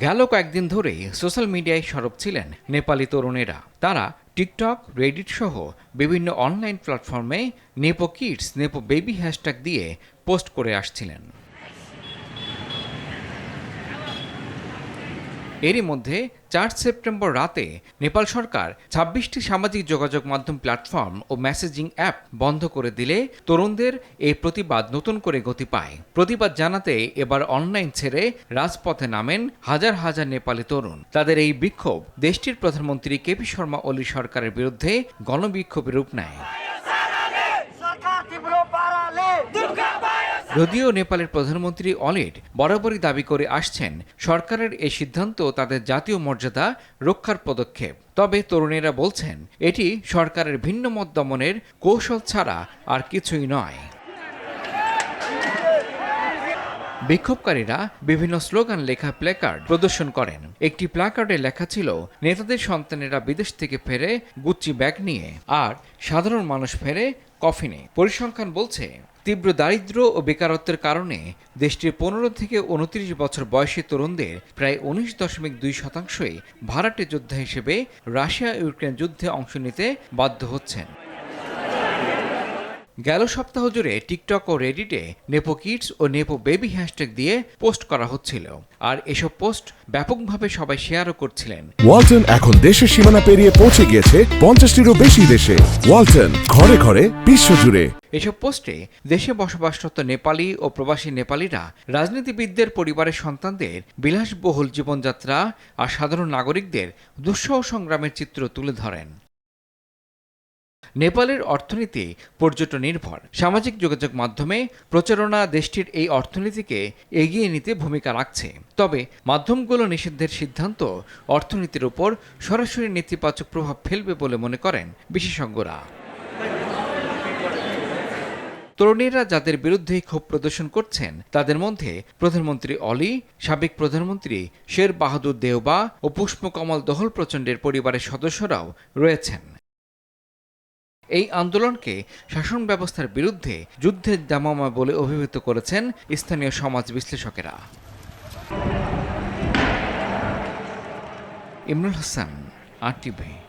গেল কয়েকদিন ধরেই সোশ্যাল মিডিয়ায় সরব ছিলেন নেপালি তরুণেরা। তারা টিকটক, রেডিট সহ বিভিন্ন অনলাইন প্ল্যাটফর্মে nepo kids, nepo baby hashtag দিয়ে পোস্ট করে আসছিলেন। এরই মধ্যে চার সেপ্টেম্বর রাতে নেপাল সরকার ছাব্বিশটি সামাজিক যোগাযোগ মাধ্যম প্ল্যাটফর্ম ও মেসেজিং অ্যাপ বন্ধ করে দিলে তরুণদের এই প্রতিবাদ নতুন করে গতি পায়। প্রতিবাদ জানাতে এবার অনলাইন ছেড়ে রাজপথে নামেন হাজার হাজার নেপালি তরুণ। তাদের এই বিক্ষোভ দেশটির প্রধানমন্ত্রী কেপি শর্মা ওলি সরকারের বিরুদ্ধে গণবিক্ষোভের রূপ নেয়। যদিও নেপালের প্রধানমন্ত্রী অলিড বরাবরই দাবি করে আসছেন, সরকারের এই সিদ্ধান্ত তাদের জাতীয় মর্যাদা রক্ষার পদক্ষেপ। তবে তরুণেরা বলছেন, এটি সরকারের ভিন্ন মত দমনের কৌশল ছাড়া আর কিছুই নয়। বিক্ষোভকারীরা বিভিন্ন স্লোগান লেখা প্ল্যাকার্ড প্রদর্শন করেন। একটি প্ল্যাকার্ডে লেখা ছিল, নেতাদের সন্তানেরা বিদেশ থেকে ফেরে গুচ্চি ব্যাগ নিয়ে, আর সাধারণ মানুষ ফেরে কফিনে। পরিসংখ্যান বলছে তীব্র দারিদ্র ও বেকারত্বের কারণে দেশটির পনেরো থেকে উনত্রিশ বছর বয়সী তরুণদের প্রায় উনিশ দশমিক দুই শতাংশই ভাড়াটে যোদ্ধা হিসেবে রাশিয়া ইউক্রেন যুদ্ধে অংশ নিতে বাধ্য হচ্ছেন। গেল সপ্তাহ জুড়ে টিকটক ও রেডিটে নেপো কিডস ও নেপো বেবি হ্যাশট্যাগ দিয়ে পোস্ট করা হচ্ছিল। আর এসব পোস্ট ব্যাপকভাবে সবাই শেয়ারও করছিলেন। ওয়ালটন এখন দেশের সীমানা পেরিয়ে পৌঁছে গিয়েছে পঞ্চাশটিরও বেশি দেশে। ওয়ালটন ঘরে ঘরে বিশ্বজুড়ে এসব পোস্টে দেশে বসবাসরত নেপালি ও প্রবাসী নেপালিরা রাজনীতিবিদদের পরিবারের সন্তানদের বিলাসবহুল জীবনযাত্রা আর সাধারণ নাগরিকদের দুঃসহ সংগ্রামের চিত্র তুলে ধরেন। নেপালের অর্থনীতি পর্যটন নির্ভর। সামাজিক যোগাযোগ মাধ্যমে প্রচারণা দেশটির এই অর্থনীতিকে এগিয়ে নিতে ভূমিকা রাখছে। তবে মাধ্যমগুলো নিষিদ্ধের সিদ্ধান্ত অর্থনীতির উপর সরাসরি নেতিবাচক প্রভাব ফেলবে বলে মনে করেন বিশেষজ্ঞরা। তরুণীরা যাদের বিরুদ্ধে ক্ষোভ প্রদর্শন করছেন, তাদের মধ্যে প্রধানমন্ত্রী অলি, সাবেক প্রধানমন্ত্রী শের বাহাদুর দেওবা ও পুষ্পকমল দহল প্রচণ্ডের পরিবারের সদস্যরাও রয়েছেন। এই আন্দোলনকে শাসন ব্যবস্থার বিরুদ্ধে যুদ্ধের জামামা বলে অভিহিত করেছেন স্থানীয় সমাজ বিশ্লেষকেরা। ইমরুল হাসান আর টিভি